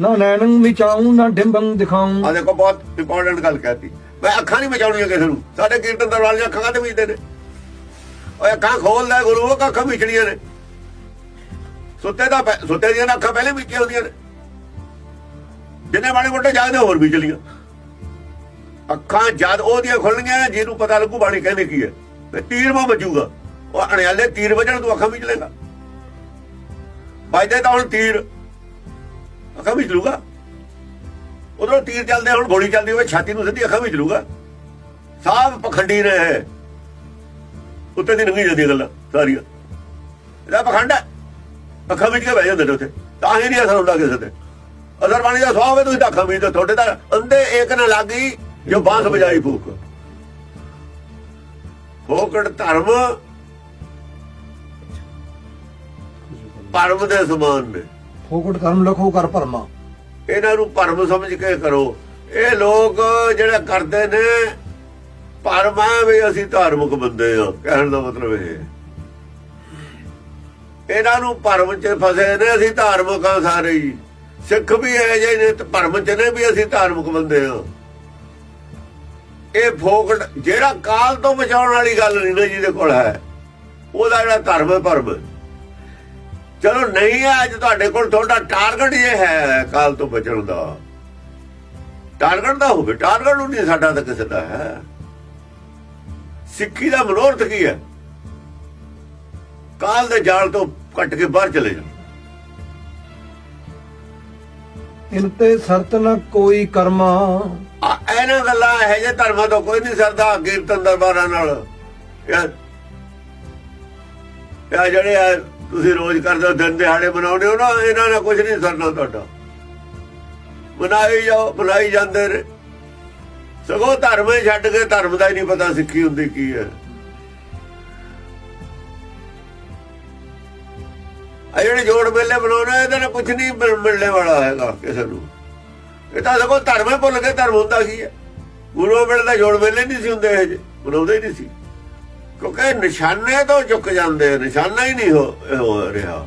ਨਾ ਨੈਣੰ ਮਿਚਾਉ ਨਾ ਡਿੰਬੰ ਦਿਖਾਉ। ਆ ਦੇਖੋ, ਬਹੁਤ ਇੰਪੋਰਟੈਂਟ ਗੱਲ ਕਹਿਤੀ। ਮੈਂ ਅੱਖਾਂ ਨਹੀਂ ਮਚਾਉਣੀਆਂ ਕਿਸੇ ਨੂੰ। ਸਾਡੇ ਕੀਰਤਨ ਦਰਬਾਰ ਦੀਆਂ ਅੱਖਾਂ ਤੇ ਮੀਚਦੇ ਨੇ? ਓਏ, ਅੱਖਾਂ ਖੋਲਦਾ ਗੁਰੂ, ਉਹ ਅੱਖਾਂ ਮੀਚਣੀਆਂ ਨੇ। ਸੁੱਤੇ ਦਾ ਸੁੱਤੇ ਦੀਆਂ ਅੱਖਾਂ ਪਹਿਲੇ ਮੀਚੀਆਂ ਹੁੰਦੀਆਂ ਨੇ। ਜਿੰਨੇ ਬਾਣੇ ਮੋਟੇ ਜਾਗਦੇ ਹੋਰ ਵੀ ਅੱਖਾਂ ਜਦ ਉਹਦੀਆਂ ਖੁੱਲਣਗੀਆਂ ਜਿਹਨੂੰ ਪਤਾ ਲੱਗੂ ਬਾਣੀ ਕਹਿੰਦੇ ਕੀ ਹੈ। ਤੇ ਤੀਰ ਮਾ ਵੱਜੂਗਾ। ਉਹ ਅਣਿਆਲੇ ਤੀਰ ਵੱਜਣ, ਤੂੰ ਅੱਖਾਂ ਮੀਚ ਲੇਗਾ ਵੱਜਦੇ ਤਾਂ ਹੁਣ ਤੀਰ। ਅੱਖਾਂ ਮੀਚ ਲੂਗਾ ਉਧਰੋਂ ਤੀਰ ਚੱਲਦੇ ਹੁਣ ਗੋਲੀ ਚੱਲਦੀ ਹੋਵੇ ਛਾਤੀ ਨੂੰ ਸਿੱਧੀ ਅੱਖਾਂ ਵਿੱਚ ਲੂਗਾ ਸਾਫ਼ ਪਖੰਡੀ ਨੇ ਉੱਤੇ ਦੀ ਨੰਗੀ ਜਾਂਦੀ ਗੱਲਾਂ, ਸਾਰੀਆਂ। ਇਹਦਾ ਪਖੰਡ ਹੈ। ਅੱਖਾਂ ਵਿੱਚ ਕੇ ਬਹਿ ਜਾਂਦੇ ਨੇ ਉੱਥੇ? ਤਾਂ ਹੀ ਨਹੀਂ ਅਸਰ ਹੁੰਦਾ ਕਿਸੇ ਤੇ। ਅਸਰ ਬਾਣੀ ਦਾ ਸਵਾਬ ਹੈ ਤੁਸੀਂ ਤਾਂ ਅੱਖਾਂ ਵਿੱਚ, ਤੁਹਾਡੇ ਤਾਂ ਅੰਦੇ ਏਕ ਨਾ ਲੱਗੀ ਜੋ ਬਾਂਸ ਵਜਾਈ ਫੂਕ। ਫੋਕੜ ਧਰਮ ਪਰਮ ਦੇ ਸਮਾਨ ਨੇ। ਫੋਕਟ ਕਰਮ ਲਖੋ ਕਰ ਭਰਮਾ। ਇਹਨਾਂ ਨੂੰ ਭਰਮ ਸਮਝ ਕੇ ਕਰੋ। ਇਹ ਲੋਕ ਜਿਹੜਾ ਕਰਦੇ ਨੇ, ਭਰਮ ਵੀ ਅਸੀਂ ਧਾਰਮਿਕ ਬੰਦੇ ਆ, ਕਹਿਣ ਦਾ ਮਤਲਬ ਇਹ ਇਹਨਾਂ ਨੂੰ ਭਰਮ 'ਚ ਫਸੇ ਨੇ, ਅਸੀਂ ਧਾਰਮਿਕ ਆ ਸਾਰੇ ਹੀ। ਸਿੱਖ ਵੀ ਹੈ ਜੇ ਨੇ ਤੇ ਭਰਮ 'ਚ ਨੇ ਵੀ ਅਸੀਂ ਧਾਰਮਿਕ ਬੰਦੇ ਆ। ਇਹ ਫੋਕਟ ਜਿਹੜਾ ਕਾਲ ਤੋਂ ਬਚਾਉਣ ਵਾਲੀ ਗੱਲ ਨਹੀਂ ਨਾ ਜਿਹਦੇ ਕੋਲ ਹੈ, ਉਹਦਾ ਜਿਹੜਾ ਧਰਮ ਹੈ ਭਰਮ। ਚਲੋ ਨਹੀਂ ਹੈ ਅੱਜ ਤੁਹਾਡੇ ਕੋਲ ਤੁਹਾਡਾ ਟਾਰਗੇਟ ਇਹ ਹੈ ਕਾਲ ਤੋਂ ਬਚਣ ਦਾ। ਟਾਰਗੇਟ ਦਾ ਹੋਵੇ ਟਾਰਗੇਟ ਨੂੰ ਨਹੀਂ ਸਾਡਾ ਤਾਂ ਕਿਸੇ ਦਾ ਹੈ। ਸਿੱਖੀ ਦਾ ਮਨੋਰਥ ਕੀ ਹੈ? ਕਾਲ ਦੇ ਜਾਲ ਤੋਂ ਕੱਟ ਕੇ ਬਾਹਰ ਚਲੇ ਜਾ ਇਨ ਤੇ ਸਰਤ ਨ ਕੋਈ ਕਰਮਾ। ਆ ਇਹਨਾਂ ਗੱਲਾਂ ਇਹ ਜੇ ਧਰਮਾਂ ਤੋਂ ਕੋਈ ਨਹੀਂ ਸਰਦਾ ਕੀਰਤਨ ਦਰਬਾਰਾਂ ਨਾਲ। ਇਹ ਇਹ ਜਿਹੜੇ ਆ ਤੁਸੀਂ ਰੋਜ਼ ਕਰਦੇ ਹੋ ਦਿਨ ਦਿਹਾੜੇ ਮਨਾਉਂਦੇ ਹੋ ਨਾ ਇਹਨਾਂ ਨਾਲ ਕੁਝ ਨਹੀਂ ਸਰਨਾ ਤੁਹਾਡਾ। ਮਨਾਈ ਜਾਓ ਮਨਾਈ ਜਾਂਦੇ ਨੇ। ਸਗੋਂ ਧਰਮ ਹੀ ਛੱਡ ਕੇ ਧਰਮ ਦਾ ਹੀ ਨਹੀਂ ਪਤਾ ਸਿੱਖੀ ਹੁੰਦੀ ਕੀ ਹੈ। ਆ ਜਿਹੜੇ ਜੋੜ ਮੇਲੇ ਬਣਾਉਣੇ ਇਹਦੇ ਨਾਲ ਕੁਝ ਨਹੀਂ ਮਿਲਣੇ ਵਾਲਾ ਹੈਗਾ ਕਿਸੇ ਨੂੰ। ਇਹ ਤਾਂ ਸਗੋਂ ਧਰਮ ਹੀ ਭੁੱਲ ਕੇ ਧਰਮ ਹੁੰਦਾ ਕੀ ਹੈ। ਗੁਰੂ ਵੇਲੇ ਦਾ ਜੋੜ ਮੇਲੇ ਨਹੀਂ ਸੀ ਹੁੰਦੇ ਇਹ ਜਿਹੇ, ਬਣਾਉਂਦੇ ਹੀ ਨਹੀਂ ਸੀ। ਕਿਉਂਕਿ ਨਿਸ਼ਾਨੇ ਤੋਂ ਚੁੱਕ ਜਾਂਦੇ ਨਿਸ਼ਾਨਾ ਹੀ ਨਹੀਂ ਹੋ ਰਿਹਾ।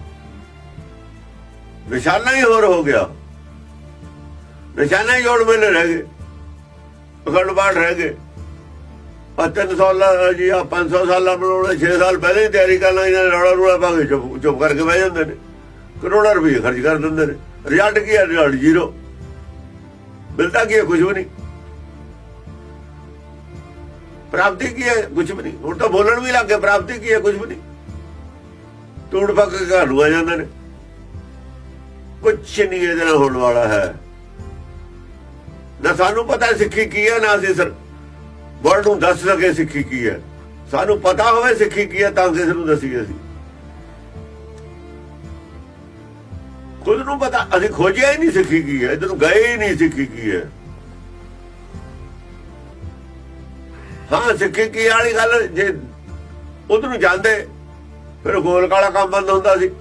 ਨਿਸ਼ਾਨਾ ਹੀ ਹੋਰ ਹੋ ਗਿਆ। ਨਿਸ਼ਾਨਾ ਹੀ ਜੋੜ ਮੇਲੇ ਰਹਿ ਗਏ, ਅਖੰਡ ਪਾਠ ਰਹਿ ਗਏ। ਆ 300 ਸਾਲਾਂ ਜੀ ਆ 500 ਸਾਲਾਂ ਬਣਾਉਣੇ 6 ਸਾਲ ਪਹਿਲੇ ਹੀ ਤਿਆਰੀ ਕਰਨਾ ਇਹਨਾਂ ਨੇ ਰੌਲਾ ਰੂਲਾ ਪਾ ਕੇ ਚੁੱਪ ਚੁੱਪ ਕਰਕੇ ਬਹਿ ਜਾਂਦੇ ਨੇ। ਕਰੋੜਾਂ ਰੁਪਏ ਖਰਚ ਕਰ ਦਿੰਦੇ ਨੇ। ਰਿਜ਼ਲਟ ਕੀ ਹੈ ਰਿਜ਼ਲਟ ਜ਼ੀਰੋ। ਮਿਲਦਾ ਕੀ ਹੈ ਕੁਝ ਵੀ ਨਹੀਂ। ਪ੍ਰਾਪਤੀ ਕੀ ਹੈ? ਕੁਝ ਵੀ ਨਹੀਂ। ਹੁਣ ਤਾਂ ਬੋਲਣ ਵੀ ਲੱਗ ਗਏ, ਪ੍ਰਾਪਤੀ ਕੀ ਹੈ? ਕੁਝ ਵੀ ਨਹੀਂ। ਟੂੜ ਪੱਕ ਕੇ ਘਰ ਨੂੰ ਆ ਜਾਂਦੇ ਨੇ। ਕੁਝ ਨਹੀਂ ਇਹਦੇ ਨਾਲ ਹੋਣ ਵਾਲਾ ਹੈ। ਨਾ ਸਾਨੂੰ ਪਤਾ ਸਿੱਖੀ ਕੀ ਹੈ, ਨਾ ਅਸੀਂ ਸਰ ਵਰਡ ਨੂੰ ਦੱਸ ਸਕੇ ਸਿੱਖੀ ਕੀ ਹੈ। ਸਾਨੂੰ ਪਤਾ ਹੋਵੇ ਸਿੱਖੀ ਕੀ ਹੈ, ਤਾਂ ਕਿਸੇ ਨੂੰ ਦੱਸੀਏ ਅਸੀਂ। ਖੁਦ ਨੂੰ ਪਤਾ, ਅਸੀਂ ਖੋਜਿਆ ਹੀ ਨਹੀਂ ਸਿੱਖੀ ਕੀ ਹੈ। ਇਧਰ ਨੂੰ ਗਏ ਹੀ ਨਹੀਂ ਸਿੱਖੀ ਕੀ ਹੈ। ਹਾਂ, ਸਿੱਖੀ ਕੀ ਵਾਲੀ ਗੱਲ? ਜੇ ਉਧਰ ਨੂੰ ਜਾਂਦੇ, ਫਿਰ ਗੋਲ ਕਾਲਾ ਕੰਮ ਬੰਦ ਹੁੰਦਾ ਸੀ।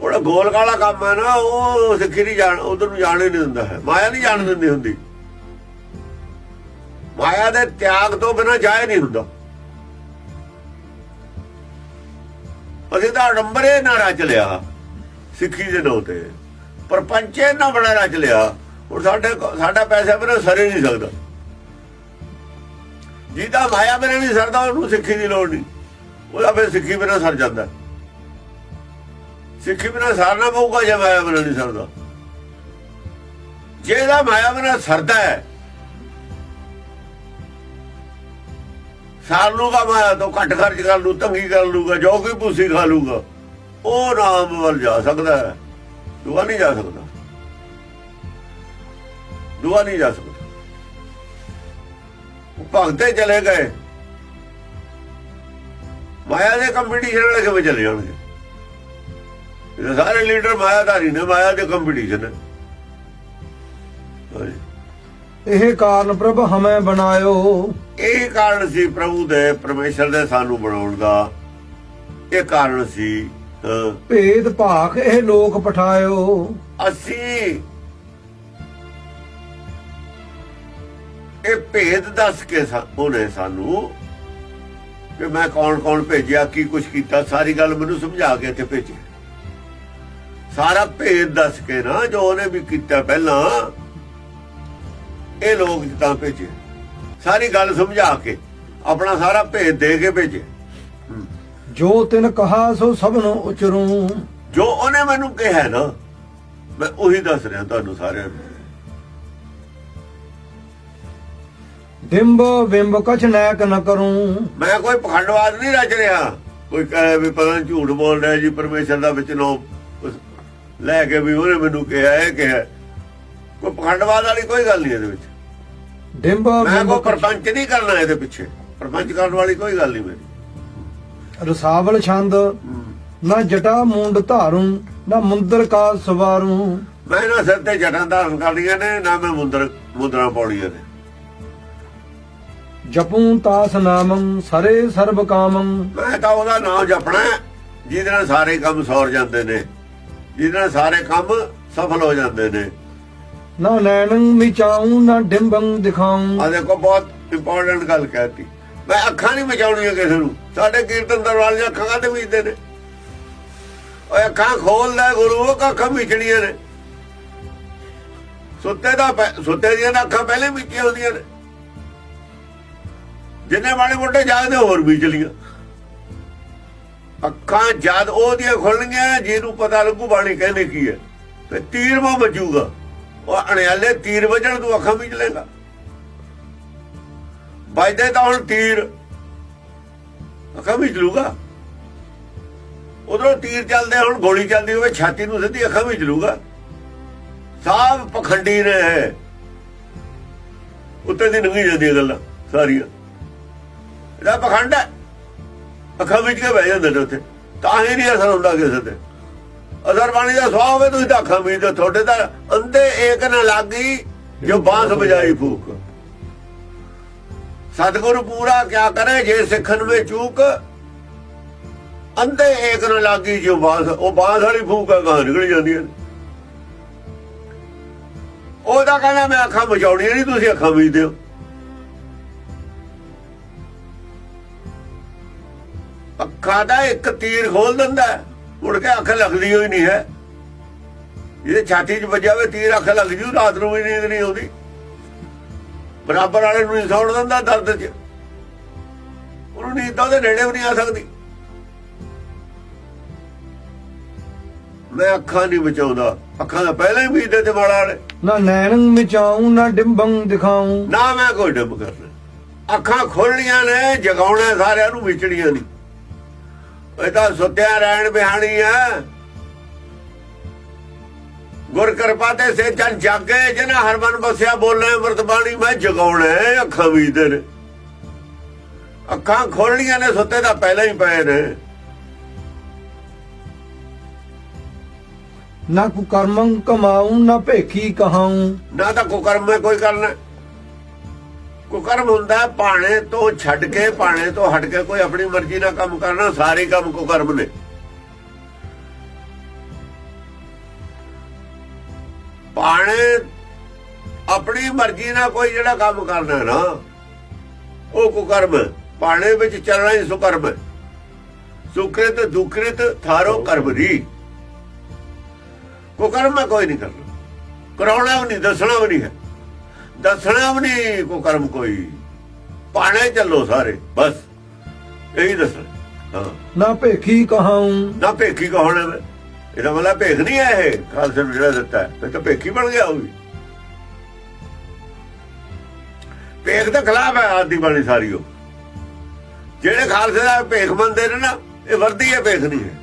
ਉਹਦਾ ਗੋਲ ਕਾਲਾ ਕੰਮ ਹੈ ਨਾ, ਉਹ ਸਿੱਖੀ ਨਹੀਂ ਜਾਣ, ਉਧਰ ਨੂੰ ਜਾਣ ਹੀ ਨਹੀਂ ਦਿੰਦਾ ਹੈ। ਮਾਇਆ ਨਹੀਂ ਜਾਣ ਦਿੰਦੀ ਹੁੰਦੀ। ਮਾਇਆ ਦੇ ਤਿਆਗ ਤੋਂ ਬਿਨਾ ਜਾਇ ਨਹੀਂ ਹੁੰਦਾ। ਅਸੀਂ ਤਾਂ ਨੰਬਰੇ ਨਾ ਰਚ ਲਿਆ, ਸਿੱਖੀ ਦੇ ਨਾਂ ਤੇ। ਪਰ ਪੰਚੇ ਨਾ ਬੜਾ ਰਚ ਲਿਆ। ਹੁਣ ਸਾਡੇ ਸਾਡਾ ਪੈਸਾ ਬਿਨਾਂ ਸਰੇ ਨਹੀਂ ਸਕਦਾ। ਜਿਹਦਾ ਮਾਇਆ ਬਿਨਾਂ ਨਹੀਂ ਸਰਦਾ, ਉਹਨੂੰ ਸਿੱਖੀ ਦੀ ਲੋੜ ਨਹੀਂ। ਉਹਦਾ ਫਿਰ ਸਿੱਖੀ ਬਿਨਾਂ ਸਰ ਜਾਂਦਾ। ਸਿੱਖੀ ਬਿਨਾਂ ਸਰਨਾ ਪਊਗਾ ਜੇ ਮਾਇਆ ਬਿਨਾਂ ਨਹੀਂ ਸਰਦਾ। ਜਿਹਦਾ ਮਾਇਆ ਬਿਨਾਂ ਸਰਦਾ ਹੈ, ਸਾਰ ਲੂਗਾ ਮਾਇਆ ਤੋਂ, ਘੱਟ ਖਰਚ ਕਰ ਲੂ, ਤੰਗੀ ਕਰ ਲੂਗਾ, ਜੋ ਕੋਈ ਭੂਸੀ ਖਾ ਲੂਗਾ, ਉਹ ਨਾਮ ਵੱਲ ਜਾ ਸਕਦਾ ਹੈ। ਦੁਆ ਨਹੀਂ ਜਾ ਸਕਦਾ। ਦੁਆ ਨਹੀਂ ਜਾ ਸਕਦਾ। ਉਹ ਭਗਤੇ ਚਲੇ ਗਏ। ਮਾਇਆ ਦੇ ਕੰਪੀਟੀਸ਼ਨ ਵਾਲੇ ਕਿਵੇਂ ਚਲੇ ਜਾਣਗੇ? ਇਹ ਸਾਰੇ ਲੀਡਰ ਮਾਇਆਧਾਰੀ ਨੇ ਮਾਇਆ ਦੇ ਕੰਪੀਟੀਸ਼ਨ ਹੈ। ਇਹ ਕਾਰਨ ਪ੍ਰਭ ਹਮੈ ਬਣਾਇਓ। ਇਹ ਕਾਰਨ ਸੀ ਪ੍ਰਭੂ ਦੇ ਪਰਮੇਸ਼ਰ ਦੇ ਸਾਨੂੰ ਬਣਾਉਣ ਦਾ। ਇਹ ਕਾਰਨ ਸੀ ਭੇਦ ਭਾਖ ਇਹ ਲੋਕ ਪਠਾਇਓ। ਅਸੀਂ ਇਹ ਭੇਦ ਦੱਸ ਕੇ ਉਹਨੇ ਸਾਨੂੰ ਕਿ ਮੈਂ ਕੌਣ ਕੌਣ ਭੇਜਿਆ ਕੀ ਕੁਛ ਕੀਤਾ ਸਾਰੀ ਗੱਲ ਮੈਨੂੰ ਸਮਝਾ ਕੇ ਇੱਥੇ ਭੇਜੀ ਸਾਰਾ ਭੇਦ ਦੱਸ ਕੇ ਨਾ ਜੋ ਉਹਨੇ ਵੀ ਕੀਤਾ ਪਹਿਲਾਂ ਇਹ ਲੋਕ ਤਾਂ ਭੇਜੇ। ਸਾਰੀ ਗੱਲ ਸਮਝਾ ਕੇ ਆਪਣਾ ਸਾਰਾ ਭੇਦ ਦੇ ਕੇ ਭੇਜੇ। ਜੋ ਤਿਨ ਕਹਾ ਸੋ ਸਭ ਨੂੰ ਉਚਰੂ। ਜੋ ਉਹਨੇ ਮੈਨੂੰ ਕਿਹਾ ਨਾ ਮੈਂ ਉਹੀ ਦੱਸ ਰਿਹਾ ਤੁਹਾਨੂੰ ਸਾਰਿਆਂ ਨੂੰ। ਡਿੰਬ ਬਿੰਬ ਕਛ ਨੈਕ ਨ ਕਰੂੰ। ਮੈਂ ਕੋਈ ਪਖੰਡਵਾਦ ਨਹੀਂ ਰਚ ਰਿਹਾ। ਕੋਈ ਕਹੇ ਵੀ ਪਤਾ ਨੀ ਝੂਠ ਬੋਲ ਰਿਹਾ ਜੀ ਪਰਮੇਸ਼ਰ ਦਾ ਵਿੱਚ ਨੋ ਲੈ ਕੇ ਵੀ ਉਹਨੇ ਮੈਨੂੰ ਕਿਹਾ ਇਹ ਕਿਹਾ। ਕੋਈ ਪਖੰਡਵਾਦ ਵਾਲੀ ਕੋਈ ਗੱਲ ਨਹੀਂ ਇਹਦੇ ਵਿੱਚ। ਡਿੰਬ ਮੈਂ ਕਛ- ਪਰਪੰਚ ਨਹੀਂ ਕਰਨਾ ਇਹਦੇ ਪਿੱਛੇ। ਪਰਪੰਚ ਕਰਨ ਵਾਲੀ ਕੋਈ ਗੱਲ ਨਹੀਂ ਮੇਰੀ। ਰਸਾਵਲ ਛੰਦ ਨਾ ਜਟਾ ਮੂੰਡ ਧਾਰੂ ਨਾ ਮੁੰਦਰ ਕਾ ਸਵਾਰੂ। ਮੈਂ ਨਾ ਸਿਰ ਤੇ ਜਟਾਂ ਧਾਰਨ ਕਰਨੀਆਂ ਨੇ ਨਾ ਮੈਂ ਮੁੰਦਰ ਮੁੰਦਰਾਂ ਪਾਉਣੀਆਂ ਨੇ। ਜਪੂ ਤਾਸ ਨਾਮੰ ਸਰੇ ਸਰਬ ਕਾਮੰ। ਮੈਂ ਤਾਂ ਉਹਦਾ ਨਾਮ ਜਪਣਾ ਜਿਹਦੇ ਨਾਲ ਸਾਰੇ ਕੰਮ ਸੌਰ ਜਾਂਦੇ ਨੇ। ਜਿਹਦੇ ਨਾਲ ਸਾਰੇ ਕੰਮ ਸਫਲ ਹੋ ਜਾਂਦੇ ਨੇ। ਨਾ ਨੈਣੰ ਮਿਚਾਉ ਨਾ ਡਿੰਬੰ ਦਿਖਾਉ। ਆ ਦੇਖੋ ਬਹੁਤ ਇੰਪੋਰਟੈਂਟ ਗੱਲ ਕਹਿਤੀ। ਮੈਂ ਅੱਖਾਂ ਨਹੀਂ ਮਚਾਉਣੀਆਂ ਕਿਸੇ ਨੂੰ। ਸਾਡੇ ਕੀਰਤਨ ਦਰਬਾਰ ਦੀਆਂ ਅੱਖਾਂ ਕਾਹਤੇ ਮੀਚਦੇ ਨੇ? ਓਏ ਅੱਖਾਂ ਖੋਲਦਾ ਗੁਰੂ ਉਹ ਅੱਖਾਂ ਮੀਚਣੀਆਂ ਨੇ। ਸੁੱਤੇ ਦਾ ਸੁੱਤੇ ਦੀਆਂ ਅੱਖਾਂ ਪਹਿਲੇ ਮੀਚੀਆਂ ਹੁੰਦੀਆਂ ਨੇ। ਜਿੰਨੇ ਵਾਲੇ ਮੋਟੇ ਜਾਗਦੇ ਹੋਰ ਮੀਚ ਲੀਆਂ ਅੱਖਾਂ ਜਦ ਉਹਦੀਆਂ ਖੁੱਲਣਗੀਆਂ, ਜਿਹਨੂੰ ਪਤਾ ਲੱਗੂ ਬਾਣੀ ਕਹਿੰਦੇ ਕੀ ਹੈ। ਤੇ ਤੀਰ ਮਾ ਵੱਜੂਗਾ। ਉਹ ਅਣਿਆਲੇ ਤੀਰ ਵੱਜਣ ਤੂੰ ਅੱਖਾਂ ਮੀਚ ਲੇਗਾ ਵੱਜਦੇ ਤਾਂ ਹੁਣ ਤੀਰ। ਅੱਖਾਂ ਵਿੱਚ ਲੂਗਾ ਉਧਰੋਂ ਤੀਰ ਚੱਲਦੇ, ਹੁਣ ਗੋਲੀ ਚੱਲਦੀ ਹੋਵੇ, ਛਾਤੀ ਨੂੰ ਸਿੱਧੀ ਅੱਖਾਂ ਵਿੱਚ ਲੂਗਾ ਸਾਬ ਪਖੰਡੀ ਨੇ ਉੱਤੇ ਦੀ ਨੰਗੀ ਜਾਂਦੀਆਂ ਗੱਲਾਂ, ਸਾਰੀਆਂ। ਇਹਦਾ ਪਖੰਡ ਹੈ। ਅੱਖਾਂ ਵਿੱਚ ਕੇ ਬਹਿ ਜਾਂਦੇ ਨੇ ਉੱਥੇ? ਤਾਂ ਹੀ ਨਹੀਂ ਅਸਰ ਹੁੰਦਾ ਕਿਸੇ ਤੇ। ਅਸਰ ਬਾਣੀ ਦਾ ਸੁਆਹ ਹੋਵੇ, ਤੁਸੀਂ ਤਾਂ ਅੱਖਾਂ ਵਿੱਚ ਤੁਹਾਡੇ ਤਾਂ ਅੰਦੇ ਏਕ ਨਾ ਲਾਗੀ, ਜੋ ਬਾਂਸ ਵਜਾਈ ਫੂਕ। ਸਤਿਗੁਰੂ ਪੂਰਾ ਕਿਆ ਕਰੇ, ਜੇ ਸਿੱਖਣ ਵਿੱਚ ਚੂਕ। ਅੰਦੇ ਏਕ ਨ ਲਾਗੀ, ਜੋ ਬਾਸ ਉਹ ਬਾਸ ਵਾਲੀ ਫੂਕ ਆ ਗਾਂ ਨਿਕਲ ਜਾਂਦੀਆਂ ਨੇ ਉਹਦਾ ਕਹਿੰਦਾ, ਮੈਂ ਅੱਖਾਂ ਬਚਾਉਣੀਆਂ ਨਹੀਂ, ਤੁਸੀਂ ਅੱਖਾਂ ਬੀਜਦੇ ਹੋ ਅੱਖਾਂ ਦਾ ਇੱਕ ਤੀਰ ਖੋਲ ਦਿੰਦਾ ਮੁੜ ਕੇ ਅੱਖ ਲੱਗਦੀ ਹੋਈ ਨਹੀਂ ਹੈ। ਇਹਦੇ ਛਾਤੀ 'ਚ ਵੱਜਿਆ ਹੋਵੇ ਤੀਰ ਅੱਖ ਲੱਗ ਜੂ ਰਾਤ ਨੂੰ ਵੀ ਨੀਂਦ ਨਹੀਂ ਆਉਂਦੀ। ਬਰਾਬਰ ਵਾਲੇ ਨੂੰ ਨਹੀਂ ਸੌਣ ਦਿੰਦਾ ਦਰਦ 'ਚ। ਉਹਨੂੰ ਨੀਂਦ ਉਹਦੇ ਨੇੜੇ ਵੀ ਨਹੀਂ ਆ ਸਕਦੀ। ਮੈਂ ਅੱਖਾਂ ਨਹੀਂ ਬਚਾਉਂਦਾ ਅੱਖਾਂ ਦਾ ਪਹਿਲਾਂ ਹੀ ਮੀਦੇ ਤੇ ਮਾੜਾ ਵਾਲੇ ਨਾ ਨੈਣੰ ਮਿਚਾਉ ਨਾ ਡਿੰਬੰ ਦਿਖਾਉ। ਨਾ ਮੈਂ ਕੋਈ ਡੱਬ ਕਰਨਾ ਅੱਖਾਂ ਖੋਲਣੀਆਂ ਨੇ ਜਗਾਉਣਾ ਸਾਰਿਆਂ ਨੂੰ ਵਿਚੜੀਆਂ ਨਹੀਂ। ਇਹ ਤਾਂ ਸੁੱਤਿਆ ਰਹਿਣ ਬਿਹਾਣੀ ਆ। ਗੁਰ ਕਿਰਪਾ ਤੇ ਸੇ ਜਨ ਜਾਗੇ ਜਿਨਾ ਹਰਮਨ ਬਸਿਆ ਬੋਲੇ ਅੰਮ੍ਰਿਤ ਬਾਣੀ ਮੈਂ ਜਗਾਉਣਾ ਅੱਖਾਂ ਵੀਦੇ ਨੇ। ਅੱਖਾਂ ਖੋਲਣੀਆਂ ਨੇ ਸੁੱਤੇ ਦਾ ਪਹਿਲਾਂ ਹੀ ਪਏ ਨੇ। ਨਾ ਕੁਕਰਮੰ ਕਮਾਉ ਨਾ ਭੇਖੀ ਕਹਾਉ। ਨਾ ਤਾਂ ਕੁਕਰਮ ਮੈਂ ਕੋਈ ਕਰਨਾ ਕੁਕਰਮ ਹੁੰਦਾ ਹੈ ਪਾਣੇ ਤੋਂ ਛੱਡ ਕੇ ਪਾਣੇ ਤੋਂ ਹਟ ਕੇ ਕੋਈ ਆਪਣੀ ਮਰਜ਼ੀ ਨਾਲ ਕੰਮ ਕਰਨਾ, ਸਾਰੇ ਕੰਮ ਕੁਕਰਮ ਨੇ। ਪਾਣੇ ਆਪਣੀ ਮਰਜ਼ੀ ਨਾਲ ਕੋਈ ਜਿਹੜਾ ਕੰਮ ਕਰਨਾ ਨਾ, ਉਹ ਕੁਕਰਮ ਹੈ। ਪਾਣੇ ਵਿੱਚ ਚੱਲਣਾ ਹੀ ਸੁਕਰਮ ਹੈ। ਸੁਕ੍ਰਿਤ, ਦੁਕ੍ਰਿਤ, ਥਾਰੋ, ਕਰਮ ਰੀ। ਕੁਕਰਮ ਕੋਈ ਨਹੀਂ ਕਰਨਾ। ਕਰਾਉਣਾ ਵੀ ਨਹੀਂ, ਦੱਸਣਾ ਵੀ ਨਹੀਂ ਹੈ। ਦੱਸਣਾ ਵੀ ਨਹੀਂ ਕੋ ਕਰਮ ਕੋਈ। ਪਾਣੇ ਚੱਲੋ ਸਾਰੇ ਬਸ। ਇਹੀ ਦੱਸਣਾ। ਨਾ ਭੇਖੀ ਕਹਾਉ। ਨਾ ਭੇਖੀ ਕਹਾਉਣਾ ਇਹਦਾ ਮਤਲਬ ਭੇਖ ਨਹੀਂ ਹੈ ਇਹ ਖਾਲਸੇ ਨੂੰ ਜਿਹੜਾ ਦਿੱਤਾ। ਹੈ ਇਹ ਤਾਂ ਭੇਖੀ ਬਣ ਗਿਆ ਉਹ ਵੀ। ਭੇਖ ਦਾ ਖਿਲਾਫ ਹੈ ਆਦੀ ਬਾਣੀ ਸਾਰੀ ਉਹ। ਜਿਹੜੇ ਖਾਲਸੇ ਦਾ ਭੇਖ ਮੰਨਦੇ ਨੇ ਨਾ ਇਹ ਵਰਦੀ ਹੈ ਭੇਖ ਨਹੀਂ ਹੈ